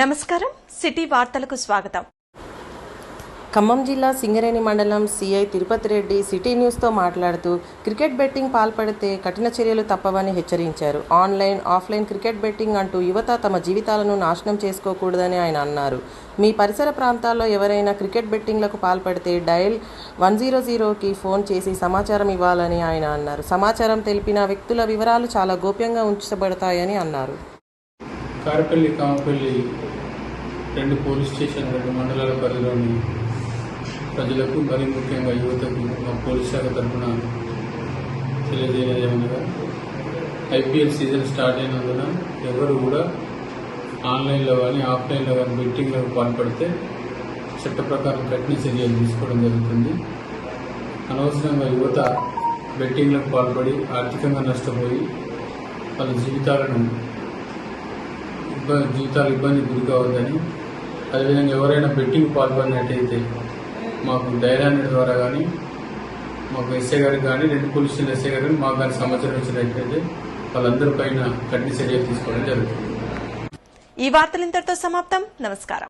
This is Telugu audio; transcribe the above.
నమస్కారం. సిటీ వార్తలకు స్వాగతం. ఖమ్మం జిల్లా సింగరేణి మండలం సిఐ తిరుపతి రెడ్డి సిటీ న్యూస్తో మాట్లాడుతూ క్రికెట్ బెట్టింగ్ పాల్పడితే కఠిన చర్యలు తప్పవని హెచ్చరించారు. ఆన్లైన్ ఆఫ్లైన్ క్రికెట్ బెట్టింగ్ అంటూ యువత తమ జీవితాలను నాశనం చేసుకోకూడదని ఆయన అన్నారు. మీ పరిసర ప్రాంతాల్లో ఎవరైనా క్రికెట్ బెట్టింగ్లకు పాల్పడితే డయల్ వన్ జీరో జీరోకి ఫోన్ చేసి సమాచారం ఇవ్వాలని ఆయన అన్నారు. సమాచారం తెలిపిన వ్యక్తుల వివరాలు చాలా గోప్యంగా ఉంచబడతాయని అన్నారు. కారపల్లి కామపల్లి రెండు పోలీస్ స్టేషన్ రెండు మండలాల పరిధిలోని ప్రజలకు మరి ముఖ్యంగా యువతకు మా పోలీస్ శాఖ తరఫున తెలియజేయలేదు ఐపీఎల్ సీజన్ స్టార్ట్ అయినందున ఎవరు కూడా ఆన్లైన్లో కానీ ఆఫ్లైన్లో కానీ బెట్టింగ్లకు పాల్పడితే చట్ట ప్రకారం కఠిన చర్యలు తీసుకోవడం జరుగుతుంది. అనవసరంగా యువత బెట్టింగ్లకు పాల్పడి ఆర్థికంగా నష్టపోయి వాళ్ళ జీవితాలను ఇబ్బంది జీవితాలు ఇబ్బంది గురి కావద్దని. అదేవిధంగా ఎవరైనా బెట్టింగ్ పాల్పడినట్టయితే మాకు డైలాండ్ ద్వారా కానీ మాకు ఎస్ఏ గారికి కానీ రెండు పోలీస్ స్టేషన్ ఎస్ఏ గారికి మాకు కానీ సమాచారం ఇచ్చినట్టయితే వాళ్ళందరి పైన కఠిన చర్యలు తీసుకోవడం జరుగుతుంది. ఈ వార్తలు ఇంతటితో సమాప్తం. నమస్కారం.